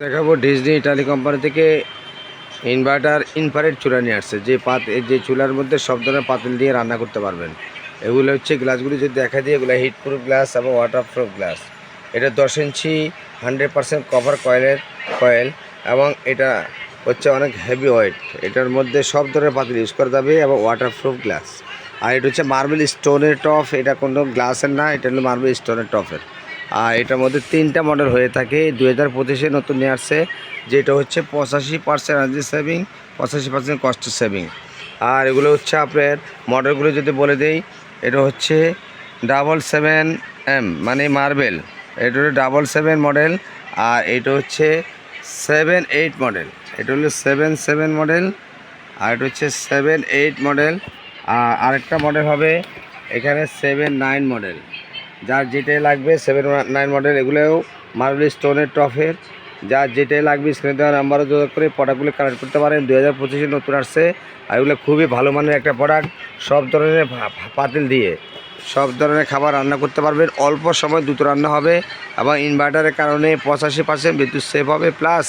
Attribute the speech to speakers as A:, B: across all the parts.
A: দেখাবো Disney Italy company থেকে inverter infrared চুলা নিয়ে আসছে। যে পাত যে চুলার মধ্যে সব ধরনের পাতিল দিয়ে রান্না করতে পারবেন। এগুলো হচ্ছে গ্লাসগুলি যদি দেখা দিই এগুলো হিট প্রুফ গ্লাস এবং ওয়াটার প্রুফ গ্লাস এটা দশ ইঞ্চি হান্ড্রেড পার্সেন্ট কভার কয়েলের কয়েল এবং এটা হচ্ছে অনেক হেভি ওয়েট এটার মধ্যে সব ধরনের পাতিল ইউজ করা যাবে এবং ওয়াটার প্রুফ গ্লাস আর এটা হচ্ছে মার্বেল স্টোনের টপ এটা কোনো গ্লাসের না, এটা হলো মার্বেল স্টোনের টপের আর এটার মধ্যে তিনটা মডেল হয়ে থাকে। দুই হাজার পঁচিশে নতুন নিয়ে আসছে, যেটা হচ্ছে পঁচাশি পার্সেন্ট এনার্জি সেভিং পঁচাশি পার্সেন্ট কস্ট সেভিং আর এগুলো হচ্ছে আপনার মডেলগুলো যদি বলে দেই, এটা হচ্ছে ডাবল সেভেন এম মানে মার্বেল এটা হলো ডাবল সেভেন মডেল আর এটা হচ্ছে সেভেন এইট মডেল এটা হলো সেভেন সেভেন মডেল আর এটা হচ্ছে সেভেন এইট মডেল আর আরেকটা মডেল হবে, এখানে সেভেন নাইন মডেল যার যেটাই লাগবে সেভেন নাইন মডেল এগুলোও মার্বেল স্টোনের টফের যার যেটাই লাগবে স্ক্রিনে দেওয়া নাম্বারও যোগাযোগ করে প্রোডাক্টগুলো কালেক্ট করতে পারেন। দু হাজার পঁচিশে নতুন আসছে আর এগুলো খুবই ভালো মানের একটা প্রোডাক্ট সব ধরনের পাতিল দিয়ে। সব ধরনের খাবার রান্না করতে পারবেন। অল্প সময় দ্রুত রান্না হবে এবং ইনভার্টারের কারণে পঁচাশি পার্সেন্ট বিদ্যুৎ সেভ হবে। প্লাস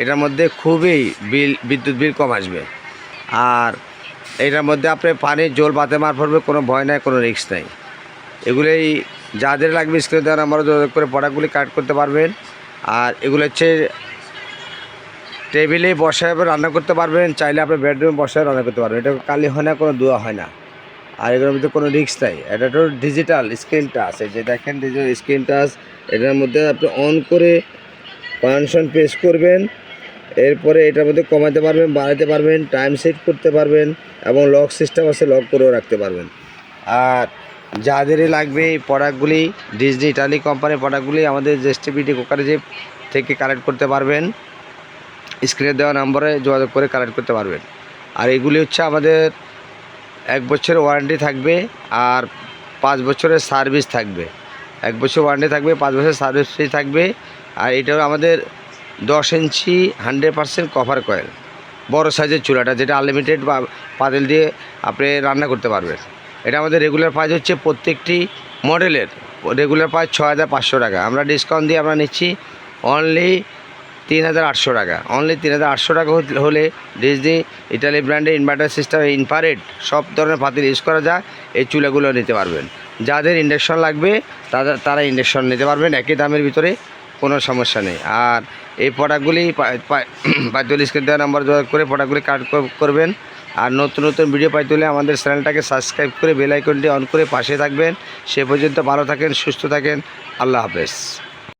A: এটার মধ্যে খুবই বিল, বিদ্যুৎ বিল কম আসবে। আর এটার মধ্যে আপনি পানির জল বাতে মার পড়বে, কোনো ভয় নাই, কোনো রিস্ক নাই। এগুলোই যাদের লাগবে স্ক্রিনে দেওয়ার নাম্বারও যোগাযোগ করে প্রোডাক্টগুলি কালেক্ট করতে পারবেন। আর এগুলো হচ্ছে টেবিলে বসায় রান্না করতে পারবেন, চাইলে আপনি বেডরুমে বসায় রান্না করতে পারবেন। এটা কালি হয় না, কোনো দোয়া হয় না। আর এগুলোর মধ্যে কোনো রিস্ক নাই। এটা তো ডিজিটাল স্ক্রিন টাচ এই যে দেখেন ডিজিটাল স্ক্রিন টাচ এটার মধ্যে আপনি অন করে ফাংশন প্রেস করবেন। এরপরে এটার মধ্যে কমাতে পারবেন, বাড়াতে পারবেন টাইম সেট করতে পারবেন এবং লক সিস্টেম আছে লক করেও রাখতে পারবেন। আর যাদেরই লাগবে এই প্রোডাক্টগুলি ডিজনি ইটালি কোম্পানির প্রোডাক্টগুলি আমাদের জেস্টিভিটি কোকারেজে থেকে কালেক্ট করতে পারবেন। স্ক্রিনে দেওয়া নম্বরে যোগাযোগ করে কালেক্ট করতে পারবেন। আর এগুলি হচ্ছে আমাদের এক বছরের ওয়ারেন্টি থাকবে আর পাঁচ বছরের সার্ভিস থাকবে। এক বছর ওয়ারেন্টি থাকবে, পাঁচ বছর সার্ভিস ফ্রি থাকবে। আর এটাও আমাদের দশ inch hundred percent cover coil বড় সাইজের চুলাটা যেটা আনলিমিটেড বা পাতিল দিয়ে আপনি রান্না করতে পারবেন। এটা আমাদের রেগুলার প্রাইস হচ্ছে প্রত্যেকটি মডেলের। রেগুলার প্রাইস ছ হাজার পাঁচশো টাকা। আমরা ডিসকাউন্ট দিয়ে আমরা নিচ্ছি অনলি তিন হাজার আটশো টাকা। অনলি তিন হাজার আটশো টাকা হলে- ডিজনি ইটালি ব্র্যান্ডের ইনভার্টার সিস্টেম ইনফারেট সব ধরনের পাতিল ইউজ করা যায়, এই চুলাগুলো নিতে পারবেন। যাদের ইন্ডাকশন লাগবে, তাদের তারা ইন্ডাকশন নিতে পারবেন, একই দামের ভিতরে কোনো সমস্যা নেই। আর এই প্রোডাক্টগুলি স্ক্রিন দেওয়া নাম্বার যোগাযোগ করে প্রোডাক্টগুলি কাট করবেন। আর নতুন নতুন ভিডিও পাইতে হলে আমাদের চ্যানেলটাকে সাবস্ক্রাইব করে বেল আইকনটি অন করে পাশে থাকবেন। সে পর্যন্ত ভালো থাকেন, সুস্থ থাকেন। আল্লাহ হাফেজ।